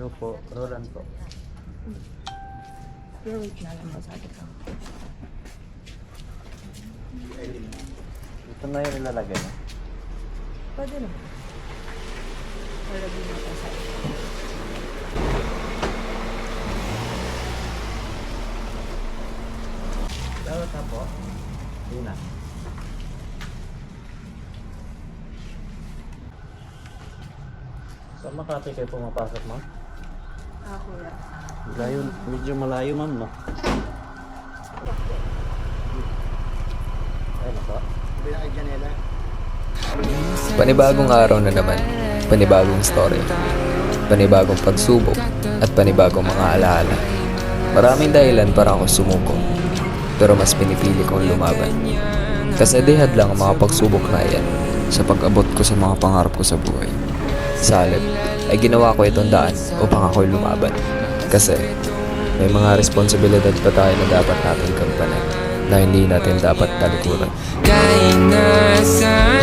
Opo, Roland po. Pero wait na lang masabi ka. Ito na yung ilalagay niya. Pwede naman. Para di mapasay. Dapat na po. Hindi na. Sa Makati kayo pumapasok, ma'am? Ah, kuya. Malayo, medyo malayo, ma'am, no? Panibagong araw na naman, panibagong story, panibagong pagsubok, at panibagong mga alaala. Maraming dahilan para ako sumuko, pero mas pinipili kong lumaban. Kasi dihad lang ang mga pagsubok na yan sa pag-abot ko sa mga pangarap ko sa buhay. Sa halip, ay ginawa ko itong daan upang ako'y lumaban. Kasi may mga responsibilidad pa tayo na dapat natin gampanan na hindi natin dapat talikuran. Kahit nasa